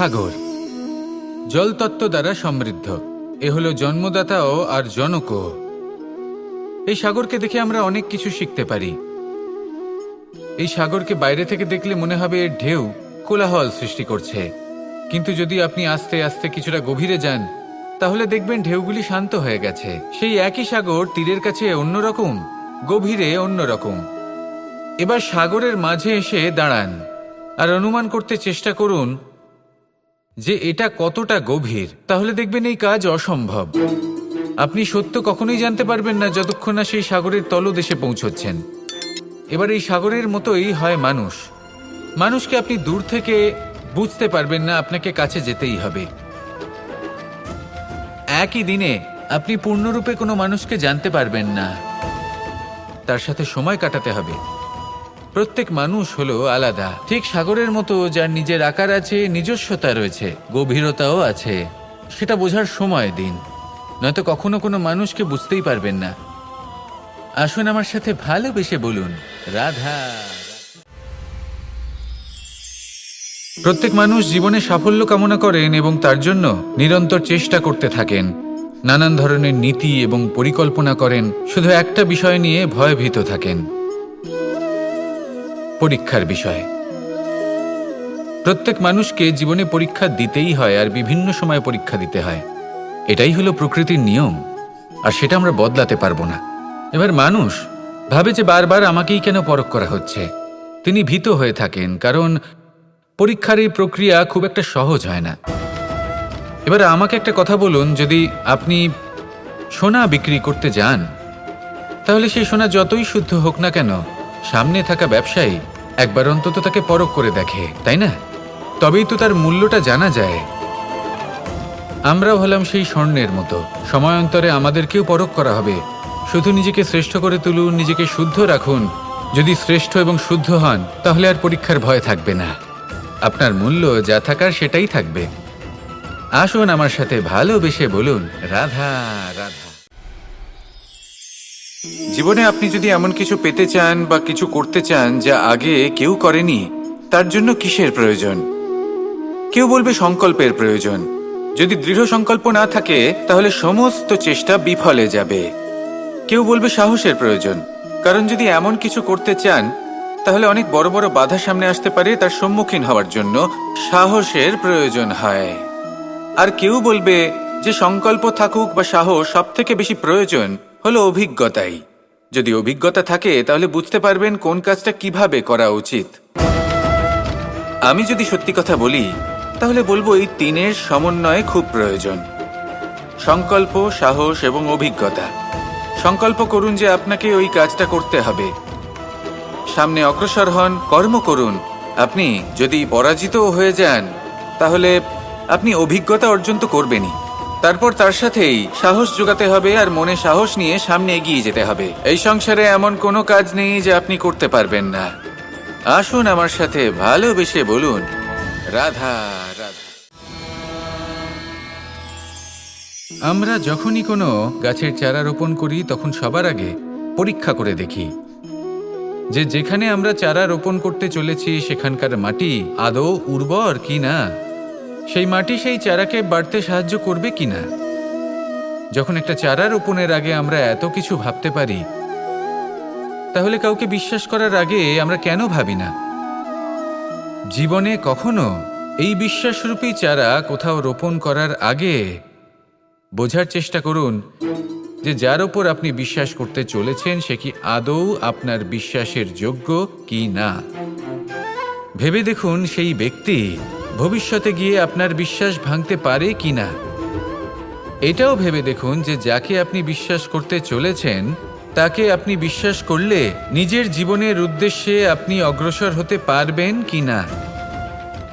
সাগর। জলতত্ত্ব দ্বারা সমৃদ্ধ। এ হলো জন্মদাতাও আর জনকও এই সাগরকে দেখে আমরা অনেক কিছু শিখতে পারি। এই সাগরকে বাইরে থেকে দেখলে মনে হবে এর ঢেউ কোলাহল সৃষ্টি করছে। কিন্তু যদি আপনি আস্তে আস্তে কিছুটা গভীরে যান, তাহলে দেখবেন ঢেউগুলি শান্ত হয়ে গেছে। সেই একই সাগর তীরের কাছে অন্যরকম গভীরে অন্যরকম এবার সাগরের মাঝে এসে দাঁড়ান, আর অনুমান করতে চেষ্টা করুন যে এটা কতটা গভীর, তাহলে দেখবেন এই কাজ অসম্ভব। আপনি সত্য কখনোই জানতে পারবেন না যতক্ষণ না সেই সাগরের তলদেশে পৌঁছচ্ছেন। এবার এই সাগরের মতোই হয় মানুষ। মানুষকে আপনি দূর থেকে বুঝতে পারবেন না আপনাকে কাছে যেতেই হবে। একই দিনে আপনি পূর্ণরূপে কোনো মানুষকে জানতে পারবেন না। তার সাথে সময় কাটাতে হবে। প্রত্যেক মানুষ হলো আলাদা। ঠিক সাগরের মতো যার নিজের আকার আছে, নিজস্বতা রয়েছে, গভীরতাও আছে। সেটা বোঝার সময় দিন। নয়তো কখনো কোনো মানুষকে বুঝতেই পারবেন না। আসুন আমার সাথে ভালোবেসে বলুন, রাধা। প্রত্যেক মানুষ জীবনে সাফল্য কামনা করেন এবং তার জন্য নিরন্তর চেষ্টা করতে থাকেন। নানান ধরনের নীতি এবং পরিকল্পনা করেন। শুধু একটা বিষয় নিয়ে ভয়ভীত থাকেন। পরীক্ষার বিষয়। প্রত্যেক মানুষকে জীবনে পরীক্ষা দিতেই হয় আর বিভিন্ন সময় পরীক্ষা দিতে হয়। এটাই হলো প্রকৃতির নিয়ম, আর সেটা আমরা বদলাতে পারব না। এবার মানুষ ভাবে যে বারবার আমাকেই কেন পরখ করা হচ্ছে। তিনি ভীত হয়ে থাকেন, কারণ পরীক্ষার এই প্রক্রিয়া খুব একটা সহজ হয় না। এবার আমাকে একটা কথা বলুন, যদি আপনি সোনা বিক্রি করতে যান, তাহলে সেই সোনা যতই শুদ্ধ হোক না কেন সামনে থাকা ব্যবসায়ী একবার অন্তত তাকে পরখ করে দেখে, তাই না? তবেই তো তার মূল্যটা জানা যায়। আমরাও হলাম সেই স্বর্ণের মতো। সময়ান্তরে আমাদেরকেও পরখ করা হবে। শুধু নিজেকে শ্রেষ্ঠ করে তুলুন, নিজেকে শুদ্ধ রাখুন। যদি শ্রেষ্ঠ এবং শুদ্ধ হন, তাহলে আর পরীক্ষার ভয় থাকবে না। আপনার মূল্য যা থাকার সেটাই থাকবে। আসুন আমার সাথে ভালোবেসে বলুন, রাধা রাধা। জীবনে আপনি যদি এমন কিছু পেতে চান বা কিছু করতে চান যা আগে কেউ করেনি, তার জন্য কিসের প্রয়োজন? কেউ বলবে সংকল্পের প্রয়োজন। যদি দৃঢ় সংকল্প না থাকে, তাহলে সমস্ত চেষ্টা বিফলে যাবে। কেউ বলবে সাহসের প্রয়োজন। কারণ যদি এমন কিছু করতে চান, তাহলে অনেক বড় বড় বাধা সামনে আসতে পারে, তার সম্মুখীন হওয়ার জন্য সাহসের প্রয়োজন হয়। আর কেউ বলবে যে সংকল্প থাকুক বা সাহস সব থেকে বেশি প্রয়োজন হলো অভিজ্ঞতাই। যদি অভিজ্ঞতা থাকে, তাহলে বুঝতে পারবেন কোন কাজটা কীভাবে করা উচিত। আমি যদি সত্যি কথা বলি, তাহলে বলব এই তিনের সমন্বয় খুব প্রয়োজন। সংকল্প, সাহস এবং অভিজ্ঞতা। সংকল্প করুন যে আপনাকে ওই কাজটা করতে হবে। সামনে অগ্রসর হন, কর্ম করুন। আপনি যদি পরাজিত হয়ে যান, তাহলে আপনি অভিজ্ঞতা অর্জন তো করবেনই। তারপর তার সাথেই সাহস যোগাতে হবে আর মনে সাহস নিয়ে সামনে এগিয়ে যেতে হবে। এই সংসারে এমন কোনো কাজ নেই যে আপনি করতে পারবেন না। আসুন আমার সাথে ভালোবেসে বলুন, রাধা রাধা। আমরা যখনই কোনো গাছের চারা রোপণ করি, তখন সবার আগে পরীক্ষা করে দেখি যে যেখানে আমরা চারা রোপণ করতে চলেছি, সেখানকার মাটি আদৌ উর্বর কি না। সেই মাটি সেই চারাকে বাড়তে সাহায্য করবে কি না যখন একটা চারা রোপণের আগে আমরা এত কিছু ভাবতে পারি, তাহলে কাউকে বিশ্বাস করার আগে আমরা কেন ভাবি না? জীবনে কখনো এই বিশ্বাসরূপী চারা কোথাও রোপণ করার আগে বোঝার চেষ্টা করুন যে যার ওপর আপনি বিশ্বাস করতে চলেছেন, সে কি আদৌ আপনার বিশ্বাসের যোগ্য কি না? ভেবে দেখুন সেই ব্যক্তি ভবিষ্যতে গিয়ে আপনার বিশ্বাস ভাঙতে পারে কি না? এটাও ভেবে দেখুন যে যাকে আপনি বিশ্বাস করতে চলেছেন, তাকে আপনি বিশ্বাস করলে নিজের জীবনের উদ্দেশ্যে আপনি অগ্রসর হতে পারবেন কি না?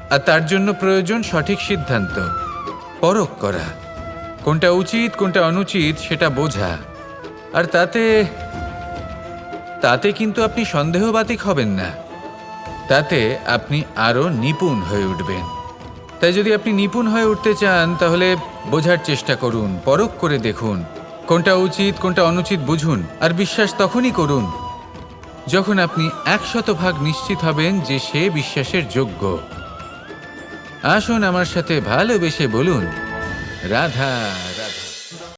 আর তার জন্য প্রয়োজন সঠিক সিদ্ধান্ত, পরখ করা। কোনটা উচিত, কোনটা অনুচিত সেটা বোঝা। আর তাতে তাতে কিন্তু আপনি সন্দেহবাতিক হবেন না। তাতে আপনি আরও নিপুণ হয়ে উঠবেন। তাই যদি আপনি নিপুণ হয়ে উঠতে চান, তাহলে বোঝার চেষ্টা করুন, পরখ করে দেখুন। কোনটা উচিত, কোনটা অনুচিত বুঝুন, আর বিশ্বাস তখনই করুন, যখন আপনি একশত ভাগ নিশ্চিত হবেন যে সে বিশ্বাসের যোগ্য। আসুন আমার সাথে ভালোবেসে বলুন, রাধা